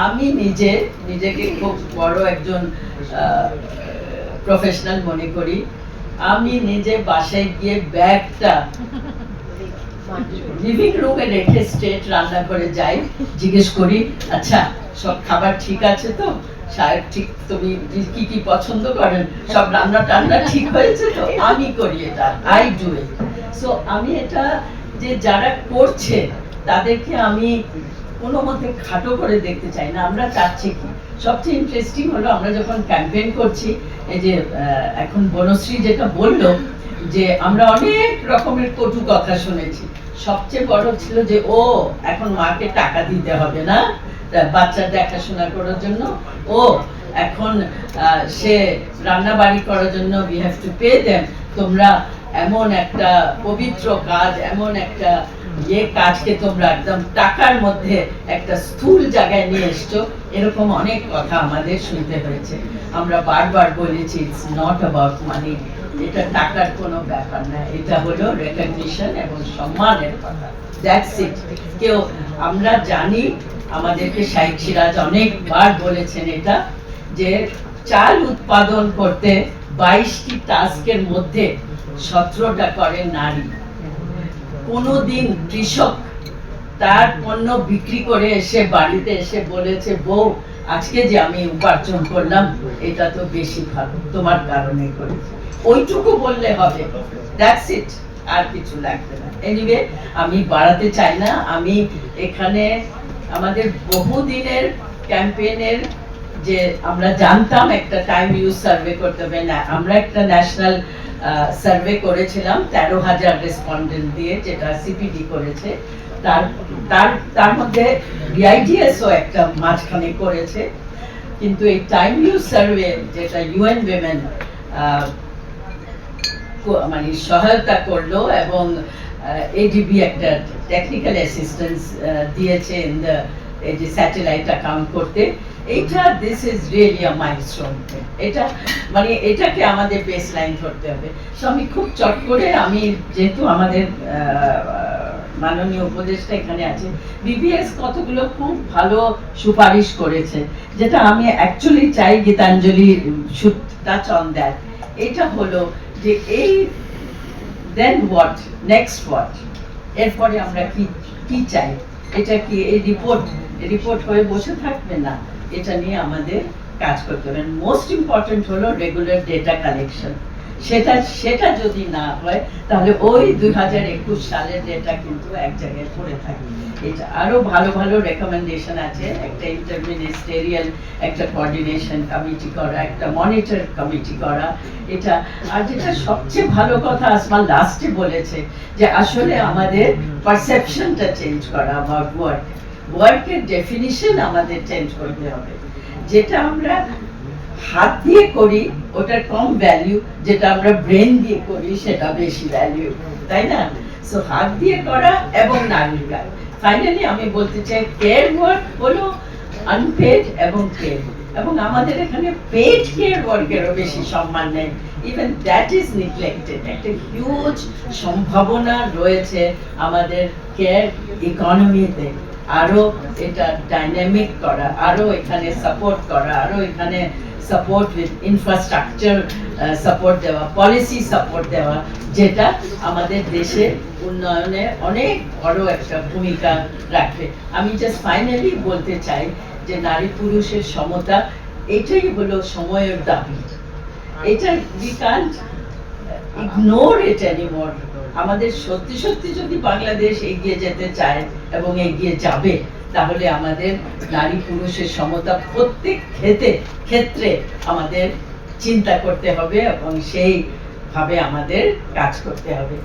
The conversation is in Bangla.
আমি নিজে, নিজেকে খুব বড় একজন প্রফেশনাল মনে করি। আমি নিজে বাসায় গিয়ে ব্যাগটা লিভিং রুমে রেখে স্ট্রেট রান্না করে যাই, জিজ্ঞেস করি আচ্ছা সব খাবার ঠিক আছে তো? সাহেব, ঠিক তুমি কি কি পছন্দ করেন? সব রান্না টান্না ঠিক হয়েছে তো? আমি করি এটা আই ডু ইট সো আমি এটা যে যারা করছে, তাদেরকে আমি কোনো মতে খাটো করে দেখতে চাই না, আমরা চাচ্ছি কি? সবচেয়ে ইন্টারেস্টিং হলো আমরা যখন ক্যাম্পেইন করছি, এই যে এখন বনশ্রী যেটা বলল, যে আমরা অনেক রকমের কটু কথা শুনেছি। সবচেয়ে বড় ছিল যে, ও, এখন মাকে টাকা দিতে হবে না, তা বাচ্চার দেখাশোনা করার জন্য। ও, এখন সে রান্না বাড়ি করার জন্য we have to pay them তোমরা এমন একটা পবিত্র কাজ, এমন একটা ইয়ে কাজকে তোমরা একদম টাকার মধ্যে একটা স্থূল জায়গায় নিয়ে এসছো। এরকম অনেক কথা আমাদের শুনতে হয়েছে। আমরা বারবার বলেছি ইটস নট অ্যাবাউট মানি এটা টাকার কোনো ব্যাপার না। এটা হলো রেকগনিশন এবং সম্মানের কথা। দ্যাটস ইট কেউ, আমরা জানি, আমাদেরকে শাইখ সিরাজ অনেকবার বলেছেন এটা, যে চাল উৎপাদন করতে বাইশটি টাস্কের মধ্যে সতেরোটা করে নারী। কোনোদিন কৃষক তার পণ্য বিক্রি করে এসে বাড়িতে এসে বলেছে, বউ, আজকে যে আমি উপার্জন করলাম, এটা তো বেশি ভালো। তোমার কারণে করেছি। ওইটুকু বললে হবে। দ্যাটস ইট আর কিছু লাগবে না। এনিওয়ে আমি বাড়াতে চাই না। আমি এখানে আমাদের বহুদিনের ক্যাম্পেইনের যে আমরা জানতাম, একটা টাইম ইউজ সার্ভে করতে হবে। না, আমরা একটা ন্যাশনাল সার্ভে করেছিলাম, তেরো হাজার রেসপন্ডেন্ট দিয়ে যেটা সিপিডি করেছে। তার তার তার মধ্যে ডিআইডিএসও একটা মাঝখানে করেছে। কিন্তু এই টাইম ইউজ সার্ভে যেটা ইউএন উইমেন মানে সহায়তা করল এবং এডিবি একটা টেকনিক্যাল অ্যাসিস্ট্যান্স দিয়েছে ইন দ্য এই যে স্যাটেলাইট অ্যাকাউন্ট করতে। এইটা this is really a milestone এটা মানে এটাকে আমাদের বেস লাইন ধরতে হবে। সো আমি খুব চট করে আমি যেহেতু আমাদের মাননীয় উপদেষ্টা এখানে আছে বিবিএস কতগুলো খুব ভালো সুপারিশ করেছে, যেটা আমি অ্যাকচুয়ালি চাই গীতাঞ্জলি অন দ্যাট এটা হলো যে এই দেন হোয়াট নেক্সট হোয়াট এরপরে আমরা কি কি চাই? এটা কি এই রিপোর্ট রিপোর্ট হয়ে বসে থাকবে না? এটা নিয়ে আমাদের কাজ করতে হবে। মোস্ট ইম্পর্টেন্ট হলো রেগুলার ডেটা কালেকশন সেটা সেটা যদি না হয়, তাহলে ওই দুই হাজার একুশ সালের ডেটা কিন্তু এক জায়গায় পড়ে থাকে। এটা আরও ভালো ভালো রেকমেন্ডেশন আছে। একটা ইন্টারমিনিস্টেরিয়াল একটা কোঅর্ডিনেশন কমিটি করা, একটা মনিটর কমিটি করা। এটা, আর যেটা সবচেয়ে ভালো কথা আসমা লাস্টে বলেছে যে আসলে আমাদের পারসেপশনটা চেঞ্জ করা অ্যাবাউট ওয়ার্ক ডেফিনিশন আমাদের চেঞ্জ করতে হবে। যেটা আমরা হাত দিয়ে করি, ওটার কম যেটা আমরা ব্রেন দিয়ে করি, সেটা বেশি তাই না? সো হাত দিয়ে করা এবং নারীর ফাইনালি আমি বলতে চাই কেয়ার ওয়ার্ক হলো আনপেড এবং পেড এবং আমাদের এখানে পেড কেয়ার ওয়ার্কেরও বেশি সম্মান নেই। ইভেন দ্যাট ইজ নিগলেক্টেড একটা হিউজ সম্ভাবনা রয়েছে আমাদের কেয়ার ইকোনমিতে আরও এটা ডাইনামিক করা, আরও এখানে সাপোর্ট করা, আরও এখানে সাপোর্ট ইনফ্রাস্ট্রাকচার সাপোর্ট দেওয়া পলিসি সাপোর্ট দেওয়া, যেটা আমাদের দেশের উন্নয়নে অনেক বড় একটা ভূমিকা রাখবে আমি জাস্ট ফাইনালি বলতে চাই যে নারী পুরুষের সমতা, এটাই হলো সময়ের দাবি। এটা we can't ignore it anymore আমাদের সত্যি সত্যি যদি বাংলাদেশ এগিয়ে যেতে চায় এবং এগিয়ে যাবে, তাহলে আমাদের নারী পুরুষের সমতা প্রত্যেক ক্ষেত্রে ক্ষেত্রে আমাদের চিন্তা করতে হবে এবং সেই ভাবে আমাদের কাজ করতে হবে।